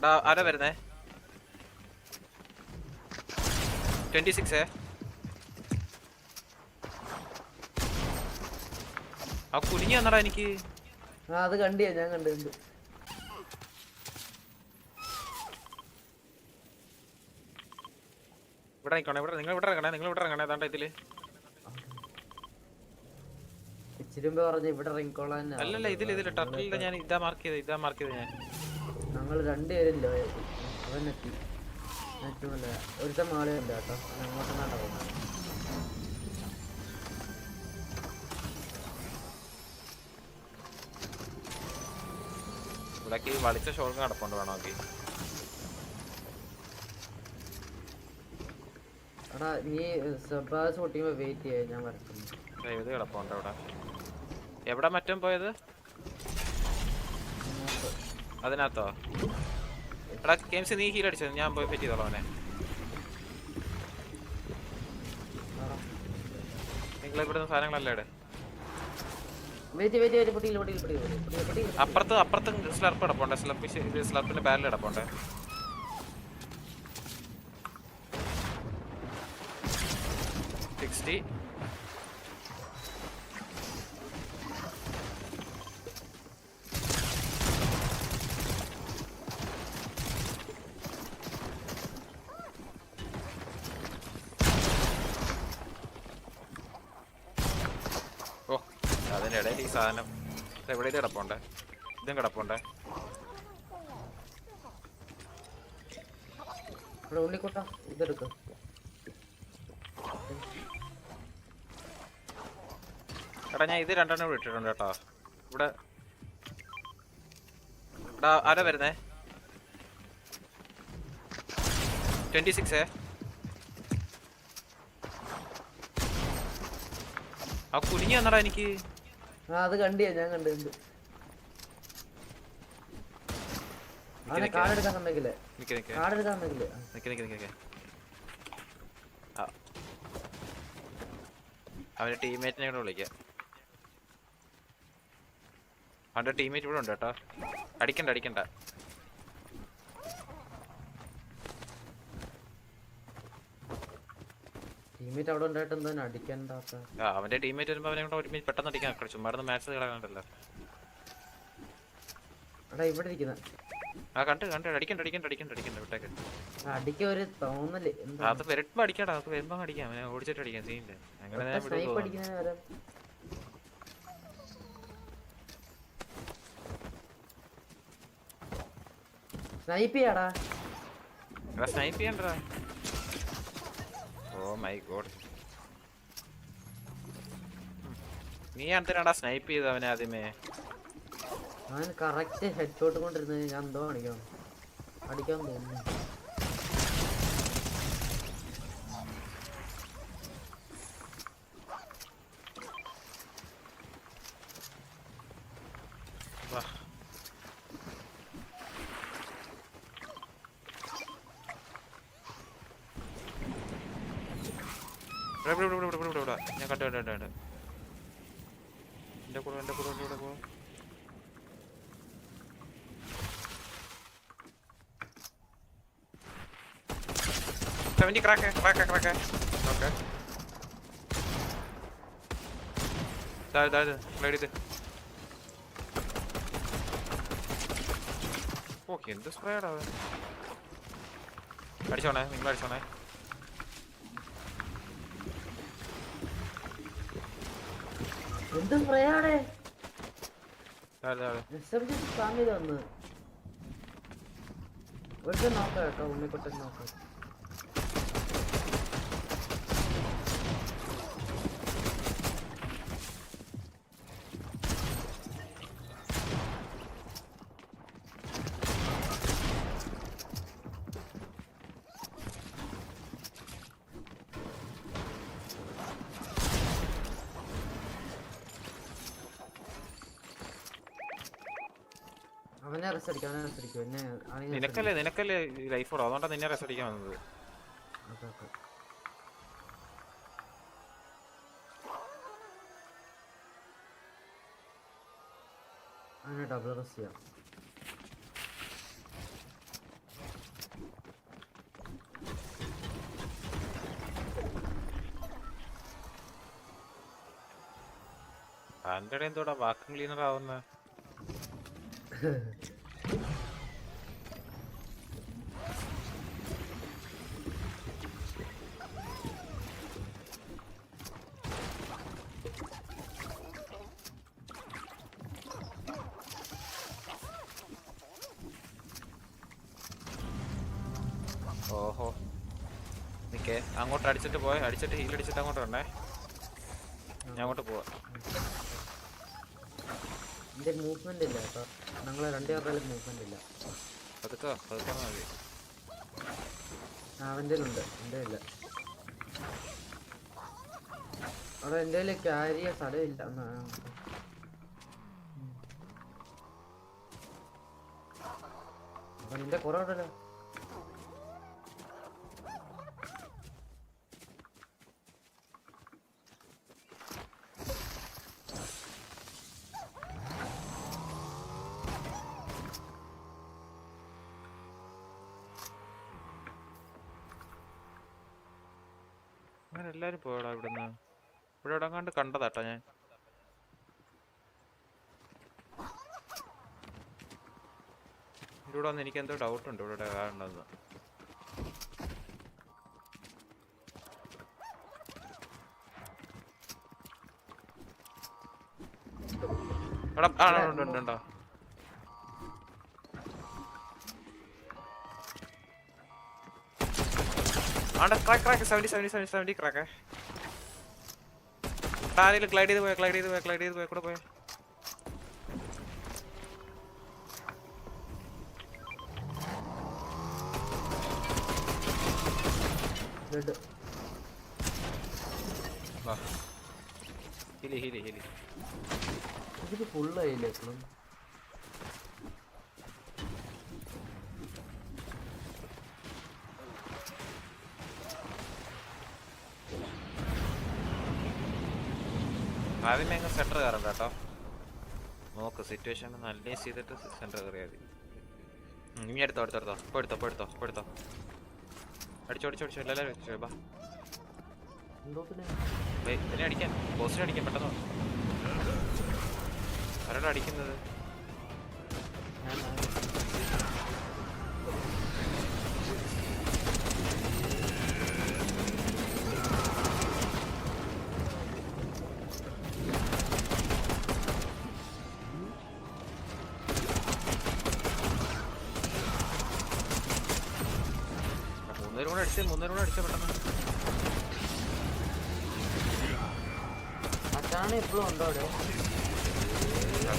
എടാ ആരാ വരുന്നേ? ട്വന്റി സിക്സ് ആ കുനിഞ്ഞു വന്നടാ എനിക്ക്. അത് കണ്ടിയാ ഞാൻ കണ്ടു കണ്ടു. ഇവിടെ നിൽക്കണേ ഇവിടെ നിങ്ങൾ ഇവിടെ ഇറങ്ങണേ നിങ്ങൾ ഇവിടെ ഇറങ്ങണേ ഏതാണ്ട് ഇതിൽ. ഇച്ചിരി പറഞ്ഞു ഇവിടെ ഇറങ്ങിക്കോളാൻ അല്ലല്ല ഇതിൽ ഇതിൽ ടർട്ടിലില്ല ഞാൻ ഇതാ മാർക്ക് ചെയ്ത് ഇതാ മാർക്ക് ചെയ്ത് ഞാൻ. ഞങ്ങൾ രണ്ടുപേരില്ലോ അവൻ എത്തി ഒരുത്തം ഒരുത്തൻ മാളി ഉണ്ട് കേട്ടോ അങ്ങോട്ട് പോകുന്നത് ഇവിടേക്ക് വളിച്ച ഷോൾക്ക് നടപ്പുണ്ട് വേണോ എടാ നീ സബ്ബാസ് പൊട്ടിയുമ്പോ വെയിറ്റ് ചെയ്യാ ഞാൻ വരക്കുന്നു ഇത് കിടപ്പുണ്ട് അവിടെ. എവിടെ മറ്റും പോയത്? അതിനകത്തോ? എടാ ഗെയിംസ് നീ ഹീൽ അടിച്ചത് ഞാൻ പോയി ചെയ്തോളാം അവനെ. നിങ്ങൾ ഇവിടുന്ന് സാധനങ്ങളല്ലേ അപ്പുറത്ത് അപ്പുറത്ത് സ്ലർപ്പ് കിടപ്പുണ്ട് സ്ലർപ്പ് സ്ലർപ്പിന്റെ ബാരൽ കിടപ്പുണ്ട് സിക്സ്റ്റി ഓ അതിന്റെ ഇടയിൽ ഈ സാധനം. എവിടെ കിടപ്പുണ്ട്. ഇതും കിടപ്പുണ്ട്. ഇവിടെ ഉള്ളിക്കോട്ട ഇതെടുക്ക. എടാ ഞാൻ ഇത് രണ്ടെണ്ണം ഇവിടെ ഇട്ടിട്ടുണ്ട് കേട്ടോ. ഇവിടെ എടാ ആരാ വരുന്നേ? ട്വന്റി സിക്സ് ആ കുനിഞ്ഞു വന്നടാ എനിക്ക്. അത് കണ്ടിയാ ഞാൻ കണ്ടു. കണ്ടു. കാർഡെടുക്കാൻ സമ്മതിക്കില്ലേ? കാർഡെടുക്കാൻ സമ്മതിക്കില്ലേ? അവന്റെ ടീംമേറ്റിനെ കൂടെ വിളിക്കാം. അവന്റെ ടീംമേറ്റ് ഇവിടെ ഉണ്ട് കേട്ടോ. അടിക്കണ്ട അടിക്കണ്ട. ടീമേറ്റ് അവിടെ ഉണ്ടായിട്ട് എന്താ അടിക്കണ്ടാത്ത അവന്റെ ടീംമേറ്റ് വരുമ്പോ അവനെ കൂടെ ഒരുമിച്ച് പെട്ടെന്ന് അടിക്കാൻ നോക്കണം ചുമ്മാ മാച്ച് കളയാണ്ടല്ലോ എടാ ഇവിടെ ഇരിക്കുന്ന. ആ കണ്ട് കണ്ട്. അടിക്കണ്ട അടിക്കണ്ട അടിക്കണ്ട അടിക്കണ്ട വിട്ടേക്ക് അടിക്ക ഒരു തോന്നൽ. അത് വരുമ്പോ അടിക്കടാ. അത് വരുമ്പോ അടിക്കാം. അവനെ ഓടിച്ചിട്ട് അടിക്കാം. സീനില്ല അങ്ങനെ ഞാൻ സ്നൈപ്പ് ചെയ്യാടാ. സ്നൈപ്പ് ചെയ്യണ്ടടാ. ഓ മൈ ഗോഡ് നീ എന്തിനാടാ സ്നൈപ്പ് ചെയ്ത അവനെ ആദ്യമേ? അവൻ കറക്റ്റ് ഹെഡ് ഷോട്ട് കൊണ്ടിരുന്നത് ഞാൻ എന്തോ അടിക്കാം അടിക്കാൻ തോന്നുന്നു വാ ഇവിടെ ഇവിടെ ഇവിടെ ഇവിടെ ഇവിടെ ഞാൻ കണ്ടു കണ്ടു കണ്ടു എന്റെ കൂടെ എന്റെ കൂടെ ഇവിടെ കൂടെ seventy crack crack crack. Okay. ദാ ദാ ഗ്ലൈഡ് ഓക്കെ എന്ത് സ്പ്രേഡാ അടിച്ചോണേ നിങ്ങൾ അടിച്ചോണേ. എന്ത് ജി സ്പാം ചെയ്ത് വന്ന്. നോക്കാം കേട്ടോ ഉണ്ണിക്കുട്ടൻ നോക്കാം നിനക്കല്ലേ നിനക്കല്ലേ ലൈഫ് ഉള്ളു. അതുകൊണ്ടാണ് നിന്നെ റെസ്റ്റ് അടിക്കാൻ വന്നത്. ഓക്കെ എന്തോടാ വാക്കും ക്ലീനർ ആവുന്ന? അങ്ങോട്ട് അടിച്ചിട്ട് പോയ. അടിച്ചിട്ട് ഹീൽ അടിച്ചിട്ട് അങ്ങോട്ട് വന്നേ ഞാൻ അങ്ങോട്ട് പോവാ. എന്റെ മൂവ്മെന്റ് ഇല്ല കേട്ടോ. ഞങ്ങളെ രണ്ടുപേരുടെ മൂവ്മെന്റ് ഇല്ല. പതുക്കോ പതുക്കെ മതി. അവന്റെ ഉണ്ട് എന്റെ ഇല്ല അവിടെ എന്റെ ക്യാരിയ സ്ഥലമില്ല. എന്നാ, ആ. എല്ലാരും പോയടാ ഇവിടുന്ന്. ഇവിടെ ഇവിടെ കണ്ട് കണ്ടതാട്ടോ ഞാൻ. ഇവിടെ വന്ന് എനിക്ക് എന്തോ ഡൗട്ട് ഉണ്ട് ഇവിടെ കാണുന്നത് എടാ ആ, ഉണ്ട്? ആണ്ട crack crack seventy seventy seventy seventy crack ആരെങ്കിലും ഗ്ലൈഡ് ചെയ്ത് പോയ ഗ്ലൈഡ് ചെയ്ത് പോയ ഗ്ലൈഡ് ചെയ്ത് പോയ കൂടെ പോയ. ഹീലി ഹിലി ഹിലി ഇതിന് ഫുള്ളായില്ലേ സെന്റർ കയറണ്ട കേട്ടോ. നോക്ക് സിറ്റുവേഷൻ നല്ല ചെയ്തിട്ട് സെന്റർ കയറിയാൽ മതി. ഇനി എടുത്തോ എടുത്തോ എടുത്തോ. ഇപ്പൊ എടുത്തോ ഇപ്പൊ എടുത്തോ ഇപ്പൊ എടുത്തോ അടിച്ചോ അടിച്ചോ അടിച്ചോ. എല്ലാവരും അടിച്ചോ ബാ ഇതിനെ അടിക്കാൻ. ബോസിനെ അടിക്കാൻ പെട്ടെന്ന്. ആരോടാ അടിക്കുന്നത്? അടിച്ച് മൂന്നേരും കൂടെ അടിച്ച പെട്ടെന്ന്. അതാണ് എപ്പോഴും ഉണ്ടോ അവിടെ?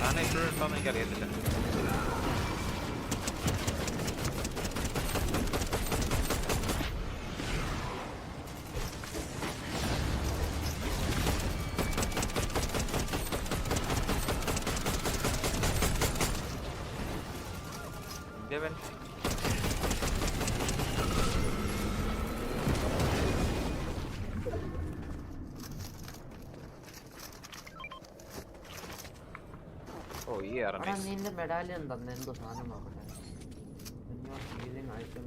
ഞാൻ ഇപ്പോഴും ഉണ്ടോന്ന് എനിക്ക് അവിടെ ഇറങ്ങി നിന്റെ മെഡാലിയൻ തന്നെ എന്തോ സാധനം നോക്കട്ടെ. ഹീലിംഗ് ഐറ്റം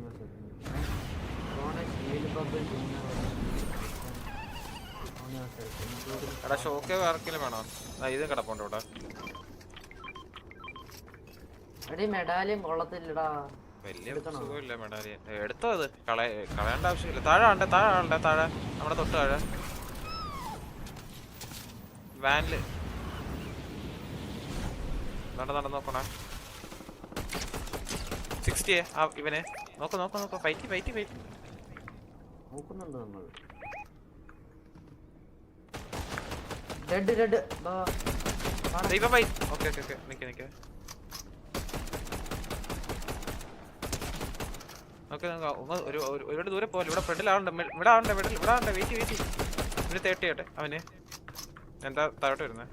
എടാ ഷോക്ക് ആർക്കെങ്കിലും വേണോ? ആ ഇത് കിടപ്പുണ്ട് ഇവിടെ. എടീ മെഡാലിയൻ കൊള്ളത്തില്ലടാ. വലിയ എടുക്കണോ? സുഖമില്ല മെഡാലിയൻ എടുത്തോ അത് കളയ കളയേണ്ട ആവശ്യമില്ല. താഴെ ഉണ്ട് താഴെ ഉണ്ട് താഴെ. നമ്മുടെ തൊട്ട് താഴെ. വാനിൽ നട നട നോക്കണേ? സിക്സ്റ്റിയെ ആ ഇവനെ. നോക്ക് നോക്ക് നോക്ക്. ഫൈറ്റ് ഫൈറ്റ് ഫൈറ്റ് നോക്കുന്നുണ്ട് നമ്മൾ dead dead fight okay okay okay. നിക്ക് നിക്ക്. ഓക്കെ ഒരു ഒരു- ഒരുപാട് ദൂരെ പോലെ ഇവിടെ ഫ്രണ്ടിൽ ആളുണ്ട്. ഇവിടെ ആളുണ്ട് ഇവിടെ ഇവിടെ ആളുണ്ട്. വെയിറ്റ് വെയിറ്റ് ഇവിടെ തേട്ടി ആട്ടെ അവന്. എന്താ താഴോട്ട് വരുന്നത്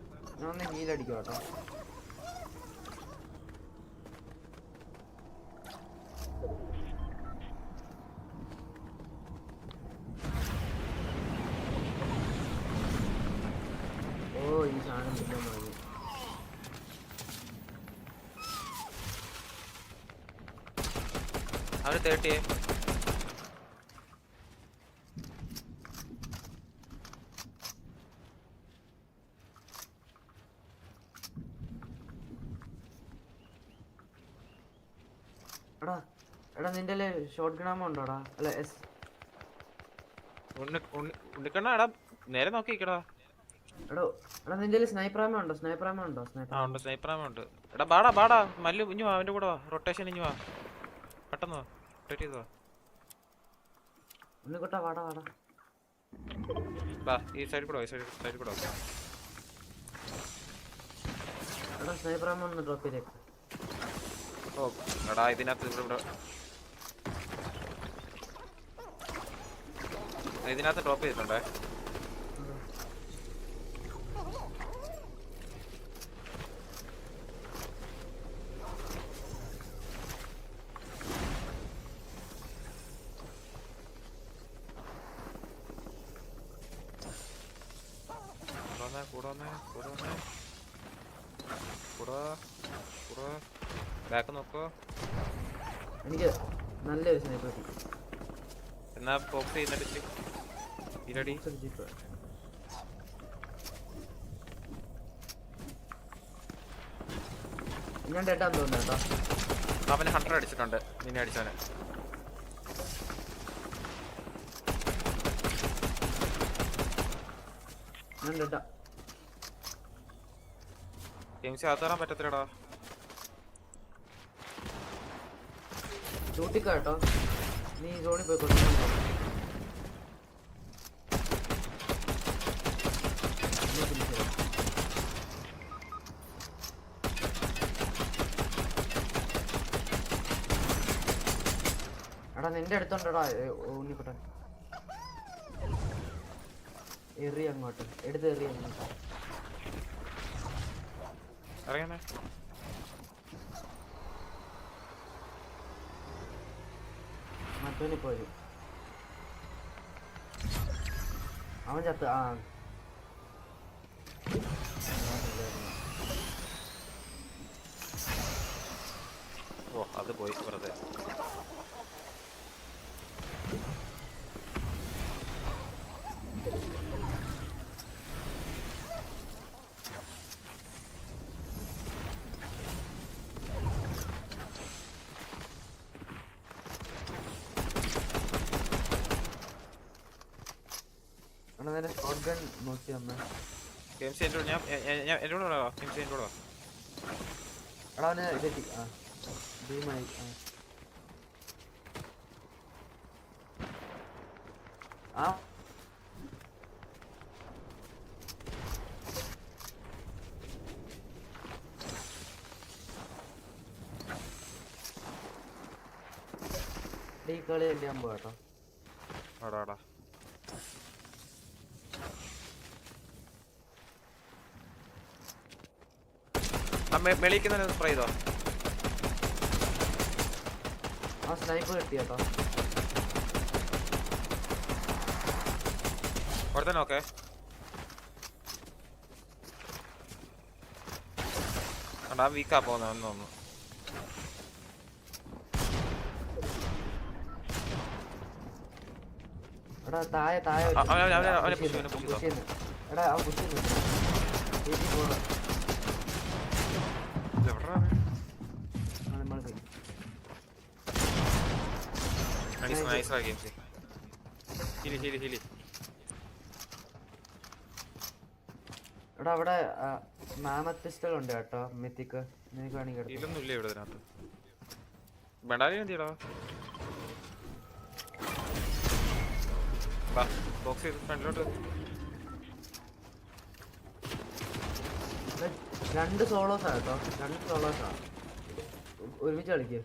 അവർ തേർട്ടി എടാ എടാ നിന്റെ ഷോർട്ട് ഗണാമ ഉണ്ടോടാ? അല്ല എസ് ഉണ്ണിക്കണ്ണ എടാ നേരെ നോക്കിക്കടാ എടോ എടാ നിന്റെ സ്നൈപ്പറാമ ഉണ്ടോ? സ്നൈപ്പറാമ ഉണ്ടോ? സ്നൈപ്പർ ആ ഉണ്ട് സ്നൈപ്പറാമ ഉണ്ട്. എടാ ബാടാ ബാടാ മല്ലു ഇഞ്ഞു വാ അവന്റെ കൂടെ വാ. റൊട്ടേഷൻ ഇഞ്ഞു വാ. പെട്ടെന്ന് വാ. റൊട്ടേറ്റ് ചെയ്ത്. വാ ഉണ്ണിക്കുട്ടാ വാടാ വാടാ. ബാ ഈ സൈഡിൽ കൂടെ ഈ സൈഡിൽ സൈഡിൽ കൂടെ വാ. എടാ സൈബർ ആമ ഒന്ന് ഡ്രോപ്പ് ചെയ്തേക്ക്. ഓ എടാ ഇതിനകത്ത് ഇവിടെ ഇവിടെ. ഇതിനകത്ത് ഡ്രോപ്പ് ചെയ്തിട്ടുണ്ടേ കൂടെ വന്നേ, കൂടെ വന്നേ, കൂടെ. വന്നേ. കൂടെ കൂടെ. ബാക്ക് നോക്കോ. എനിക്ക് നല്ലൊരു സ്നൈപ്പർ എന്നാ ബോക്സ് ചെയ്യുന്നിട്ട് ഇരടി ജീപ്പ് ഞാൻ ഡെഡാന്ന് തോന്നുന്നു കേട്ടോ. അവന് ഹൺഡ്രഡ് അടിച്ചിട്ടുണ്ട്. നിന്നെ അടിച്ചവന്. ഞാൻ ഡെഡാ ഗെയിംസ് അകത്ത് കയറാൻ പറ്റത്തില്ലടാ. ഡ്യൂട്ടിക്ക് കേട്ടോ നീ സോണിൽ പോയി എടാ നിന്റെ അടുത്തുണ്ടടാ ഉണ്ണിക്കുട്ടൻ. എറി അങ്ങോട്ട്. എടുത്ത് എറി അങ്ങോട്ട്. അറിയാമേ മറ്റവന് പോയി അവൻ ചത്ത് ആ ഓ അത് പോയി വെറുതെ നേരെ ഷോട്ട് ഗൺ നോക്കി വന്ന. ഗെയിംസ് എന്റെ ഞാൻ ഞാൻ എന്റെ കൂടെ വാ ഗെയിംസ് എന്റെ കൂടെ വാ എടാ അവന് ഇതെത്തി ആ ഭീമായി. ആ. ഈ കളി കളിയാൻ പോകട്ടോ ആടാ ആടാ ആ മെ- മെളിക്കുന്ന സ്പ്രേ ചെയ്തോ? ആ സ്നൈപ്പ് കിട്ടി കേട്ടോ. അവിടെ തന്നെ ഓക്കെ കണ്ടാ വീക്കാ പോകുന്ന ഒന്ന് എടാ താഴെ താഴെ അവനെ- push ചെയ്യുന്നു. എടാ അവൻ push ചെയ്യുന്നു. നൈസ് നൈസ് ആ ഗെയിംസ് ഹിലി ഹിലി ഹിലി എടാ അവിടെ മാമത്ത് പിസ്റ്റൾ ഉണ്ട് കേട്ടോ മിത്തിക്ക്. നിനക്ക് വേണമെങ്കിൽ ഇല്ല ഇവിടെ ഇതിനകത്ത്. ബണ്ടാലി എന്തിയടാ വാ ബോക്സ് ചെയ്ത് ഫ്രണ്ടിലോട്ട് ഇവിടെ രണ്ട് സോളോസാ കേട്ടോ രണ്ട് സോളോസാ ഒരുമിച്ച് കളിക്ക്.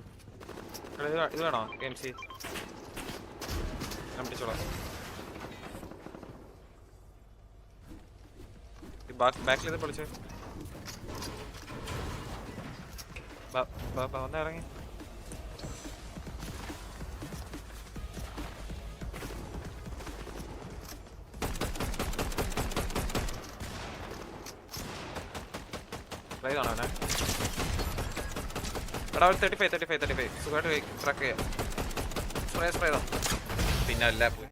എടാ, ഇത് വേ- ഇത് വേണോ എം സി ഞാൻ പിടിച്ചോളാം ബാക്കിൽ ഇത് പൊളിച്ചേ. ബാ ബാ ബാ വന്ന ഇറങ്ങി. ട്രൈ കാണാൻ എടാ ഒരു thirty five thirty five thirty five സുഖമായിട്ട് ട്രാക്ക് ചെയ്യാം. സ്പ്രേ സ്പ്രേ ചെയ്തോ? പിന്നെ അല്ല പോയി